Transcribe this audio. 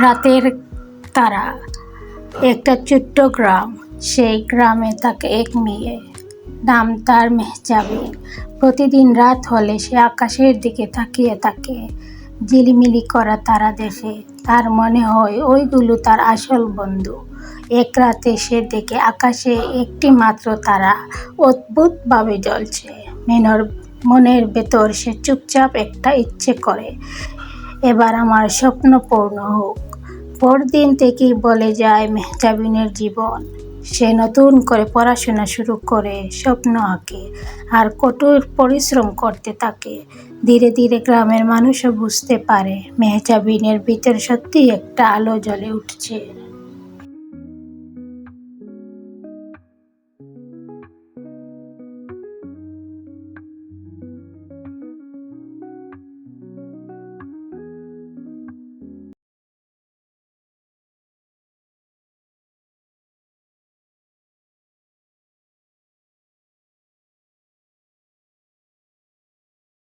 রাতের তারা। একটা ছোট্ট গ্রাম, সেই গ্রামে তাকে এক মেয়ে। নাম তার মেহজাবিন। প্রতিদিন রাত হলে সে আকাশের দিকে তাকিয়ে থাকে। ঝিলিমিলি করা তারা দেখে। তার মনে হয় ওইগুলো তার আসল বন্ধু। এক রাতে সে দেখে আকাশে একটি মাত্র তারা। অদ্ভুতভাবে জ্বলছে। মেনর মনের ভেতর সে চুপচাপ একটা ইচ্ছে করে। এবার আমার স্বপ্ন পূর্ণ হোক। পরদিন থেকেই বলে যায় মেহজাবিনের জীবন। সে নতুন করে পড়াশোনা শুরু করে স্বপ্ন আঁকে আর কঠোর পরিশ্রম করতে থাকে। ধীরে ধীরে গ্রামের মানুষও বুঝতে পারে মেহজাবিনের ভিতর সত্যি একটা আলো জ্বলে উঠছে।